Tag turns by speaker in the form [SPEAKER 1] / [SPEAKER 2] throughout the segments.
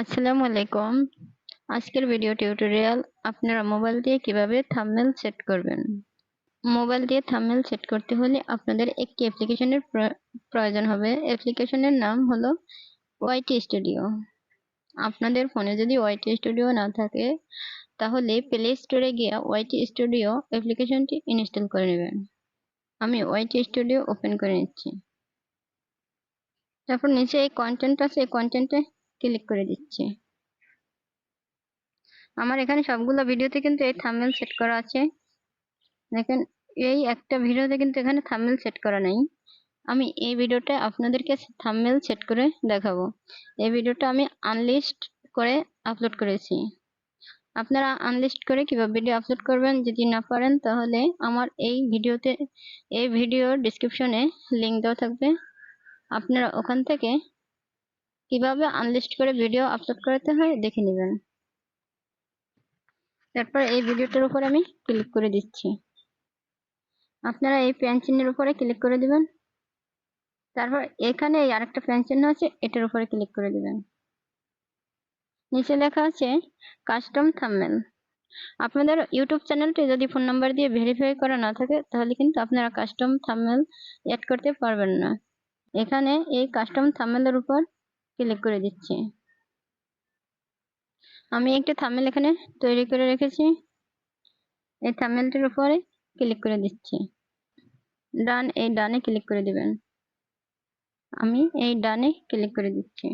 [SPEAKER 1] আসসালামু আলাইকুম আজকের ভিডিও টিউটোরিয়াল আপনারা মোবাইল দিয়ে কীভাবে থাম্বনেল সেট করবেন? মোবাইল দিয়ে থাম্বনেল সেট করতে হলে আপনাদের একটি অ্যাপ্লিকেশনের প্রয়োজন হবে। অ্যাপ্লিকেশনের নাম হলো ওয়াইটি স্টুডিও আপনাদের ফোনে যদি ওয়াইটি স্টুডিও না থাকে, তাহলে প্লে স্টোরে গিয়ে ওয়াইটি স্টুডিও অ্যাপ্লিকেশনটি ইনস্টল করে নেবেন। আমি ওয়াইটি স্টুডিও ওপেন করে নিচ্ছি। তারপর নিচে এই কন্টেন্ট আছে, এই কন্টেন্টে ক্লিক করে দিচ্ছি। আমার এখানে সবগুলো ভিডিওতে কিন্তু এই থাম্বনেল সেট করা আছে। দেখেন, এই একটা ভিডিওতে কিন্তু এখানে থাম্বনেল সেট করা নাই। আমি এই ভিডিওটা আপনাদেরকে থাম্বনেল সেট করে দেখাবো। এই ভিডিওটা আমি আনলিস্ট করে আপলোড করেছি। আপনারা আনলিস্ট করে কীভাবে ভিডিও আপলোড করবেন যদি না পারেন, তাহলে আমার এই ভিডিওতে এই ভিডিওর ডিসক্রিপশনে লিঙ্ক দেওয়া থাকবে। আপনারা ওখান থেকে কীভাবে আনলিস্ট করে ভিডিও আপলোড করতে হয় দেখে নেবেন। তারপর এই ভিডিওটার উপর আমি ক্লিক করে দিচ্ছি। আপনারা এই পেন চিহ্নের উপরে ক্লিক করে দিবেন। তারপর এখানে এই আরেকটা পেন চিহ্ন আছে, এটার উপরে ক্লিক করে দিবেন। নিচে লেখা আছে কাস্টম থাম্বনেল আপনাদের ইউটিউব চ্যানেলটি যদি ফোন নাম্বার দিয়ে ভেরিফাই করা না থাকে, তাহলে কিন্তু আপনারা কাস্টম থাম্বনেল অ্যাড করতে পারবেন না। এখানে এই কাস্টম থাম্বনেলের উপর ক্লিক করে দিচ্ছি। আমি একটা থামেল এখানে তৈরি করে রেখেছি। এই থামেলটির উপরে ক্লিক করে দিচ্ছি। ডান, এই ডানে ক্লিক করে দিবেন। আমি এই ডানে ক্লিক করে দিচ্ছি।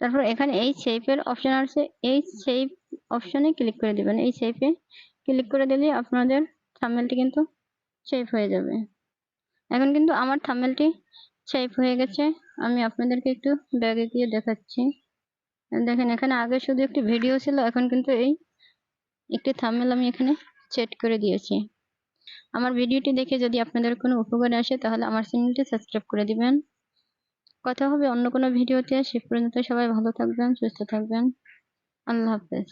[SPEAKER 1] তারপর এখানে এই শেপের অপশন আছে। এই শেপ অপশনে ক্লিক করে দিবেন। এই শেপে ক্লিক করে দিলে আপনাদের থামেলটি কিন্তু শেপ হয়ে যাবে। এখন কিন্তু আমার থামেলটি শেপ হয়ে গেছে। আমি আপনাদেরকে একটু ব্যাগে গিয়ে দেখাচ্ছি। দেখেন, এখানে আগে শুধু একটি ভিডিও ছিল, এখন কিন্তু এই একটি থামেল আমি এখানে সেট করে দিয়েছি। আমার ভিডিওটি দেখে যদি আপনাদের কোনো উপকার আসে, তাহলে আমার চ্যানেলটি সাবস্ক্রাইব করে দিবেন। কথা হবে অন্য কোনো ভিডিওতে সে পর্যন্ত সবাই ভালো থাকবেন, সুস্থ থাকবেন। আল্লাহ হাফেজ।